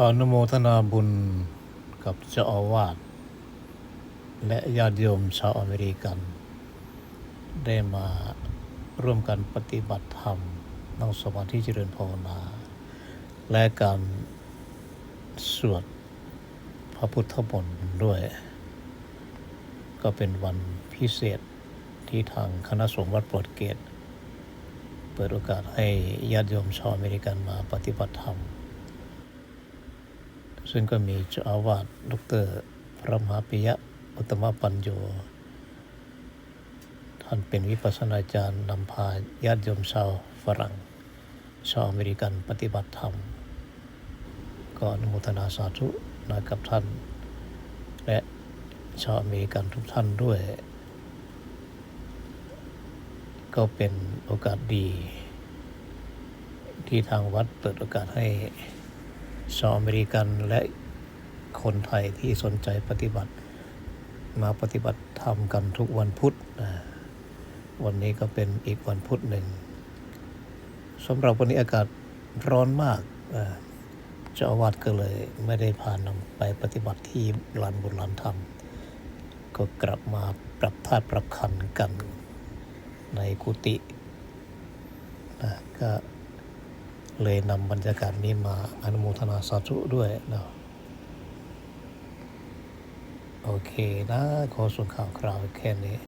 อนุโมทนาบุญกับเจ้าอาวาสและญาติโยมชาวอเมริกัน ได้มาร่วมกันปฏิบัติธรรมนั่งสมาธิเจริญภาวนา และการสวดพระพุทธมนต์ด้วย ก็เป็นวันพิเศษที่ทางคณะสงฆ์วัดโปรดเกต เปิดโอกาสให้ญาติโยมชาวอเมริกันมาปฏิบัติธรรม ซึ่งก็มีเจ้าอาวาสดร พระมหาปิยะอุตมปัญโย ท่านเป็นวิปัสสนาจารย์นำพาญาติโยมชาวฝรั่ง ชาวอเมริกันปฏิบัติธรรม ก็อนุโมทนาสาธุนะกับท่าน และชาวอเมริกันทุกท่านด้วย ก็เป็นโอกาสดี ที่ทางวัดเปิดโอกาสให้ ชาวอเมริกันและคนไทยที่สนใจปฏิบัติ มาปฏิบัติธรรมกันทุกวันพุธวันนี้ก็เป็นอีกวันพุธหนึ่งสำหรับวันนี้อากาศร้อนมากนะเจ้าอาวาสก็เลยไม่ได้พานำไปปฏิบัติที่ลานบุญลานธรรม ก็กลับมาปรับธาตุปรับขันกันในกุฏินะก็ เลยนำบรรยากาศนี้มาอนุโมทนาสาธุด้วยนะโอเคนะ ขอส่งข่าวคราวแค่นี้